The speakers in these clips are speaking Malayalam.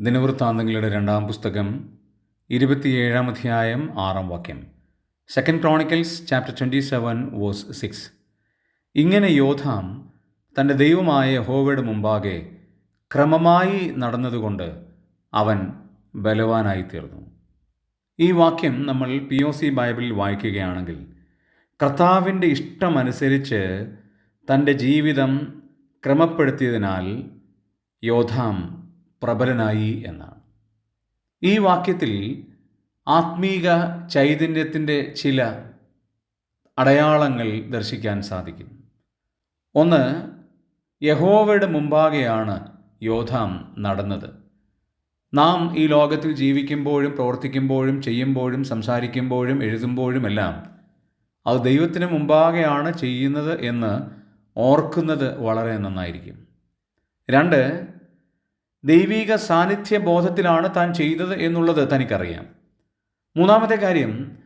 ദിനവൃത്താന്തങ്ങളുടെ രണ്ടാം പുസ്തകം ഇരുപത്തിയേഴാം അധ്യായം ആറാം വാക്യം. Second Chronicles chapter twenty seven verse six ഇങ്ങനെ യോധാം തന്റെ ദൈവമായ ഹോവയുടെ മുമ്പാകെ ക്രമമായി നടന്നതുകൊണ്ട് അവൻ ബലവാനായി തീർന്നു ഈ വാക്യം നമ്മൾ പി ഒ സി ബൈബിളിൽ വായിക്കുകയാണെങ്കിൽ കർത്താവിന്റെ ഇഷ്ടമനുസരിച്ച് തന്റെ ജീവിതം ക്രമപ്പെടുത്തിയതിനാൽ യോധാം പ്രബലനായി എന്നാണ്. ഈ വാക്യത്തിൽ ആത്മീക ചൈതന്യത്തിന്റെ ചില അടയാളങ്ങൾ ദർശിക്കാൻ സാധിക്കും. ഒന്ന് യഹോവയുടെ മുമ്പാകെയാണ് യോധാം നടന്നത്. നാം ഈ ലോകത്തിൽ ജീവിക്കുമ്പോഴും പ്രവർത്തിക്കുമ്പോഴും ചെയ്യുമ്പോഴും സംസാരിക്കുമ്പോഴും എഴുതുമ്പോഴും എല്ലാം അത് ദൈവത്തിന് മുമ്പാകെയാണ് ചെയ്യുന്നത് എന്ന് ഓർക്കുന്നത് വളരെ നന്നായിരിക്കും. രണ്ട് ദൈവിക സാന്നിധ്യ ബോധത്തിലാണ് താൻ ചെയ്തത് എന്നുള്ളത് തനിക്കറിയാം. മൂന്നാമത്തെ കാര്യം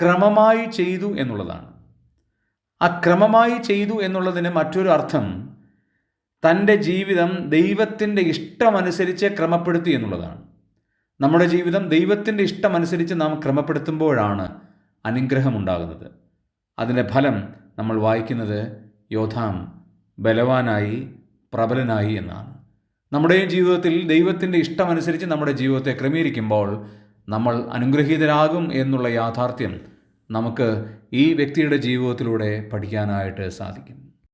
ക്രമമായി ചെയ്തു എന്നുള്ളതാണ്. ആ ക്രമമായി ചെയ്തു എന്നുള്ളതിന് മറ്റൊരു അർത്ഥം തന്റെ ജീവിതം ദൈവത്തിന്റെ ഇഷ്ടമനുസരിച്ച് ക്രമപ്പെടുത്തി എന്നുള്ളതാണ്. നമ്മുടെ ജീവിതം ദൈവത്തിന്റെ ഇഷ്ടമനുസരിച്ച് നാം ക്രമപ്പെടുത്തുമ്പോഴാണ് അനുഗ്രഹം ഉണ്ടാകുന്നത് അതിന്റെ ഫലം നമ്മൾ വായിക്കുന്നത് യോധാം ബലവാനായി പ്രബലനായി എന്നാണ്. നമ്മുടെ ജീവിതത്തിൽ ദൈവത്തിന്റെ ഇഷ്ടമനുസരിച്ച് നമ്മുടെ ജീവിതത്തെ ക്രമീകരിക്കുമ്പോൾ നമ്മൾ അനുഗ്രഹീതരാകും എന്നുള്ള യാഥാർത്ഥ്യം നമുക്ക് ഈ വ്യക്തിയുടെ ജീവിതത്തിലൂടെ പഠിക്കാനായിട്ട് സാധിക്കും.